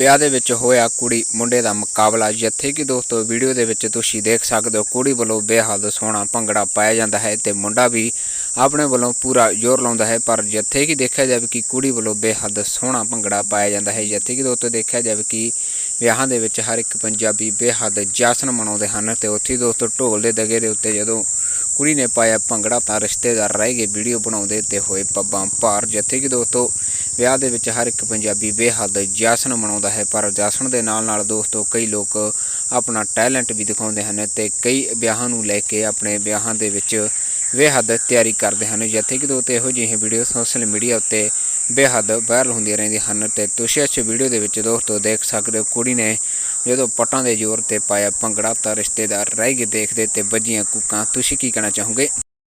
ਵਿਆਹ ਦੇ ਵਿੱਚ ਹੋਇਆ ਕੁੜੀ ਮੁੰਡੇ ਦਾ ਮੁਕਾਬਲਾ। ਜਿੱਥੇ ਕਿ ਦੋਸਤੋ, ਵੀਡੀਓ ਦੇ ਵਿੱਚ ਤੁਸੀਂ ਦੇਖ ਸਕਦੇ ਹੋ, ਕੁੜੀ ਵੱਲੋਂ ਬੇਹੱਦ ਸੋਹਣਾ ਭੰਗੜਾ ਪਾਇਆ ਜਾਂਦਾ ਹੈ ਤੇ ਮੁੰਡਾ ਵੀ ਆਪਣੇ ਵੱਲੋਂ ਪੂਰਾ ਜ਼ੋਰ ਲਾਉਂਦਾ ਹੈ। ਪਰ ਜਿੱਥੇ ਕਿ ਦੇਖਿਆ ਜਾਵੇ ਕਿ ਕੁੜੀ ਵੱਲੋਂ ਬੇਹੱਦ ਸੋਹਣਾ ਭੰਗੜਾ ਪਾਇਆ ਜਾਂਦਾ ਹੈ। ਜਿੱਥੇ ਕਿ ਦੋਸਤੋ, ਦੇਖਿਆ ਜਾਵੇ ਕਿ ਵਿਆਹਾਂ ਦੇ ਵਿੱਚ ਹਰ ਇੱਕ ਪੰਜਾਬੀ ਬੇਹੱਦ ਜਸ਼ਨ ਮਨਾਉਂਦੇ ਹਨ ਤੇ ਉੱਥੇ ਹੀ ਦੋਸਤੋ, ਢੋਲ ਦੇ ਦਗੇ ਦੇ ਉੱਤੇ ਜਦੋਂ ਕੁੜੀ ਨੇ ਪਾਇਆ ਭੰਗੜਾ ਤਾਂ ਰਿਸ਼ਤੇਦਾਰ ਰਹਿ ਗਏ ਵੀਡੀਓ ਬਣਾਉਂਦੇ ਤੇ ਹੋਏ ਪੱਬਾਂ ਭਾਰ। ਜਿੱਥੇ ਕਿ ਦੋਸਤੋ ਵਿਆਹ ਦੇ ਵਿੱਚ ਹਰ ਇੱਕ ਪੰਜਾਬੀ ਬੇਹੱਦ ਜਸ਼ਨ ਮਨਾਉਂਦਾ ਹੈ, ਪਰ ਜਸ਼ਨ ਦੇ ਨਾਲ ਨਾਲ ਦੋਸਤੋ, ਕਈ ਲੋਕ ਆਪਣਾ ਟੈਲੈਂਟ ਵੀ ਦਿਖਾਉਂਦੇ ਹਨ ਤੇ ਕਈ ਵਿਆਹਾਂ ਨੂੰ ਲੈ ਕੇ ਆਪਣੇ ਵਿਆਹਾਂ ਦੇ ਵਿੱਚ ਬੇਹੱਦ ਤਿਆਰੀ ਕਰਦੇ ਹਨ। ਜਿੱਥੇ ਕਿ ਦੋਸਤੋ, ਇਹੋ ਜਿਹੇ ਵੀਡੀਓ ਸੋਸ਼ਲ ਮੀਡੀਆ ਉੱਤੇ ਬੇਹੱਦ ਵਾਇਰਲ ਹੁੰਦੀਆਂ ਰਹਿੰਦੀਆਂ ਹਨ ਤੇ ਤੁਸੀਂ ਇਸ ਵੀਡੀਓ ਦੇ ਵਿੱਚ ਦੋਸਤੋ ਦੇਖ ਸਕਦੇ ਹੋ, ਕੁੜੀ ਨੇ ਜਦੋਂ ਪਟਾਂ ਦੇ ਜ਼ੋਰ ਤੇ ਪਾਇਆ ਭੰਗੜਾ ਤਾਂ ਰਿਸ਼ਤੇਦਾਰ ਰਹਿ ਗਏ ਦੇਖਦੇ ਤੇ ਵੱਜੀਆਂ ਕੁੱਕਾਂ। ਤੁਸੀਂ ਕੀ ਕਹਿਣਾ ਚਾਹੋਗੇ?